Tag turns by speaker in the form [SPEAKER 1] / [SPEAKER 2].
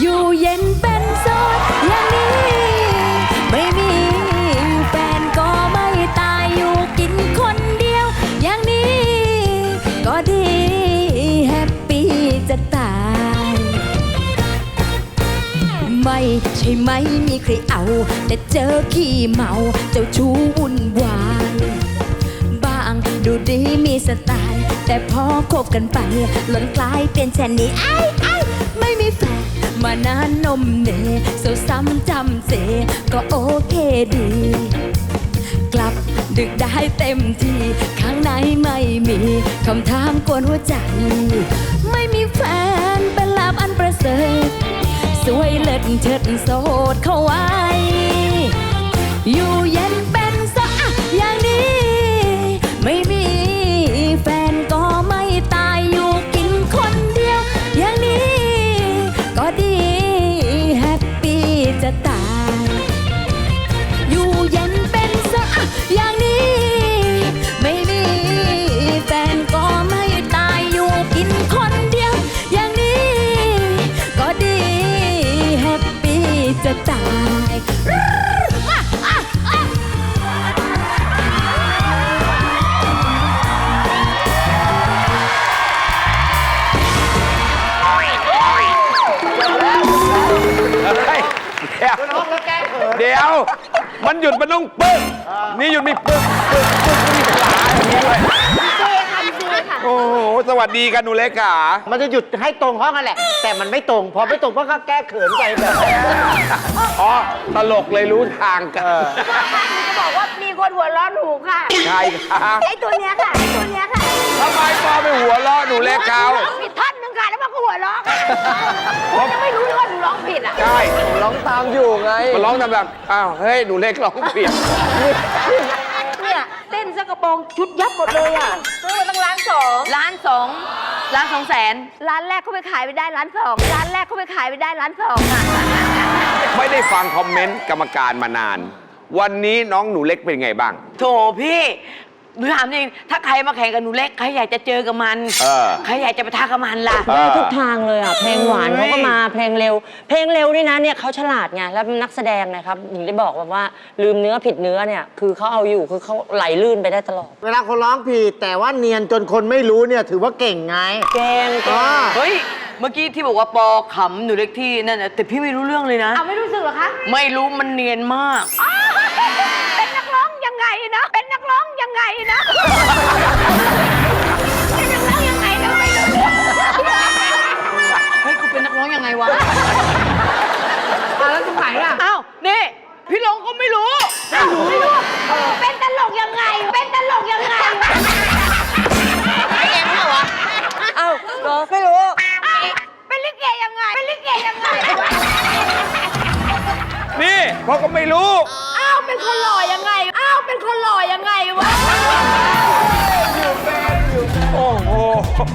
[SPEAKER 1] อยู่เย็นเป็นโสดอย่างนี้ ไม่มีแฟนก็ไม่ตายอยู่กินคนเดียว อย่างนี้ ก็ดีแฮปปี้จะตาย ไม่ใช่ไหมมีใครเอา แต่เจอขี้เมาเจ้าชู้วุ่นวายบางดูดีมีสไตล์แต่พอคบกันไปหล่นกลายเป็นแชนนี้ไอ้ไอ้ไม่มีแฟน มานานนมเนเศร้าซ้ำจำเจก็โอเคดี กลับดึกได้เต็มที่ข้างในไม่มีคำถามกวนหัวใจ ไม่มีแฟนเป็นลาบอันประเสริฐ สวยเลิศเชิดโสดเข้าไว้ ตายมาอะอะ
[SPEAKER 2] เฮ้ยเดี๋ยว
[SPEAKER 3] เด
[SPEAKER 2] ี๋ยว มันหยุดมันต้องปึ๊กนี่หยุดไม่ปึ๊กปึ๊กปึ๊กนี่หลาอย่างนี้ด้วยโอ้โห สวัสดีกันหนูเล็กขา
[SPEAKER 3] มันจะหยุดให้ตรงห้องนั่นแหละ แต่มันไม่ตรง พอไม่ตรงก็แก้เขินไปแบบ
[SPEAKER 2] อ๋อตลกเลยรู้ทางกัน
[SPEAKER 4] จะบอกว่ามีคนหัวเร้อนหนูค่ะ
[SPEAKER 2] ใช่ครับไ
[SPEAKER 4] อ้ตัวเนี้ยค่ะไอ้ตัวเนี้ยค่ะ
[SPEAKER 2] ทำไมปอไปหัวเราะหนูเล็กเขาร
[SPEAKER 4] ้องผิดท่อนหนึงค่ะแล้วมันก็หัวเราะค่ะ
[SPEAKER 2] ผมยั
[SPEAKER 4] งไม่รู้เลยว่าหนูร้องผิดอะใ
[SPEAKER 2] ช่ร้องตาม
[SPEAKER 5] อยู่ไง
[SPEAKER 2] มันร้องทำแบบอ้าวเฮ้ยหนูเล็กร้องผิดเนี่ยเ
[SPEAKER 4] ต้นซะกระโปรงชุดยับหมดเลยอะซื้อมาตั้งล้านสอง
[SPEAKER 5] ล้านสองล้านสองแสน
[SPEAKER 4] ร้านแรกเขาไปขายไปได้ล้านสองร้านแรกเขาไปขายไปได้ล้านสองอะ
[SPEAKER 2] ไม่ได้ฟังคอมเมนต์กรรมการมานาน วันนี้น้องหนูเล็กเป็นไงบ้าง
[SPEAKER 5] โถพี่ หนูถามจริงถ้าใครมาแข่งกับหนูเล็กใครอยากจะเจอกับมัน
[SPEAKER 2] เออ
[SPEAKER 5] ใครอยากจะไปท้ากับมันล่ะเ
[SPEAKER 2] อได้อทุก
[SPEAKER 6] ทางเลยอะเพลงหวานเขาก็มาเพลงเร็ว เพลงเร็วนี่นะเนี่ยเขาฉลาดไงแล้วนักแสดงนะครับหญิงได้บอกแบบว่าลืมเนื้อผิดเนื้อเนี่ยคือเขาเอาอยู่คือเขาไหลลื่นไปได้ตลอด
[SPEAKER 3] เวลาคนร้องผิดแต่ว่าเนียนจนคนไม่รู้เนี่ยถือว่าเก่งไง
[SPEAKER 6] แกงแกอ่าง
[SPEAKER 5] เฮ้ย เมื่อกี้ที่บอกว่าปอขำหนูเล็กที่นั่นนะแต่พี่ไม่รู้เรื่องเลยนะ เอา
[SPEAKER 4] ไม่รู้สึกเหรอคะ
[SPEAKER 5] ไม่รู้มันเนียนมาก
[SPEAKER 4] อ้า นะเป็นนักร้องยังไงนะไม่รู้เรื่อง
[SPEAKER 5] เฮ้ยกูเป็นนักร้องยังไงวะแ
[SPEAKER 4] ล้ว
[SPEAKER 3] ตรงไห
[SPEAKER 4] นอะ
[SPEAKER 5] อ้าวนี่พี่ลงก็ไม่รู้ ไม่
[SPEAKER 4] รู้เออเป็นตลกยังไง เป็นตลกยังไงเอ้า
[SPEAKER 5] เหรอไม่รู้
[SPEAKER 4] เป็นลิเกยังไง เป็นลิเกยังไง
[SPEAKER 2] นี่เพราะก็ไม่รู้